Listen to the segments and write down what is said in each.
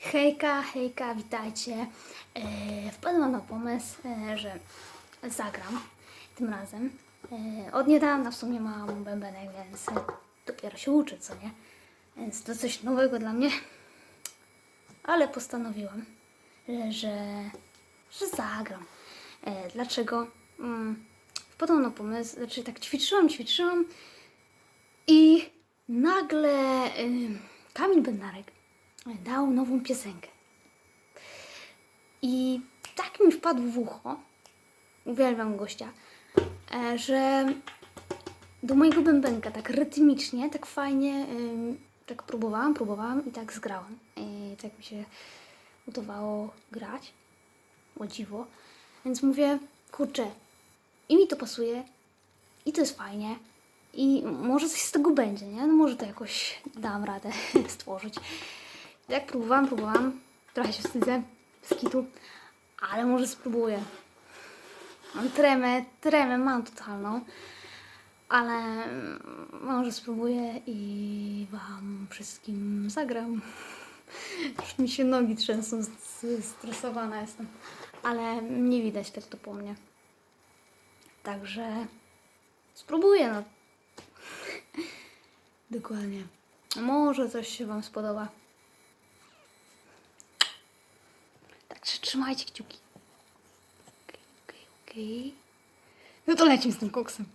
Hejka, hejka, witajcie. E, wpadłam na pomysł, e, że zagram tym razem. E, od niedawna w sumie mam bębenek, więc dopiero się uczę, co nie? Więc to coś nowego dla mnie. Ale postanowiłam, e, że, że zagram. E, dlaczego? Mm, wpadłam na pomysł, znaczy tak ćwiczyłam, ćwiczyłam i nagle y, Kamil Bednarek dał nową piosenkę. I tak mi wpadł w ucho, uwielbiam gościa, e, że do mojego bębenka tak rytmicznie, tak fajnie, tak próbowałam, próbowałam i tak zgrałam. I tak mi się udawało grać, o dziwo. Więc mówię, kurczę, i mi to pasuje, i to jest fajnie, i może coś z tego będzie, nie? No może to jakoś dam radę stworzyć. Jak próbowałam, próbowałam, trochę się wstydzę z kitu, ale może spróbuję. Mam tremę, tremę mam totalną, ale może spróbuję i wam wszystkim zagram. Już mi się nogi trzęsą, stresowana jestem, ale nie widać tak to po mnie. Także spróbuję, no. Dokładnie. Może coś się Wam spodoba. Także trzymajcie kciuki. Okej, okej, okej. No to lecimy z tym koksem.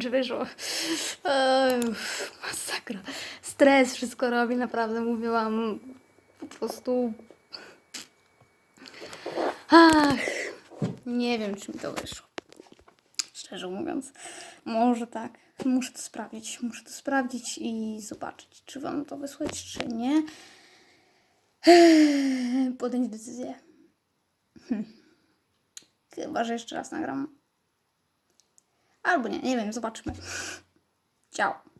Czy wyszło. Ej, masakra. Stres wszystko robi, naprawdę mówiłam. Po prostu. Ach, nie wiem, czy mi to wyszło. Szczerze mówiąc, może tak. Muszę to sprawdzić. Muszę to sprawdzić i zobaczyć, czy wam to wysłać, czy nie. Podjąć decyzję. Hm. Chyba, że jeszcze raz nagram. Albo nie, nie wiem, zobaczmy. Ciao.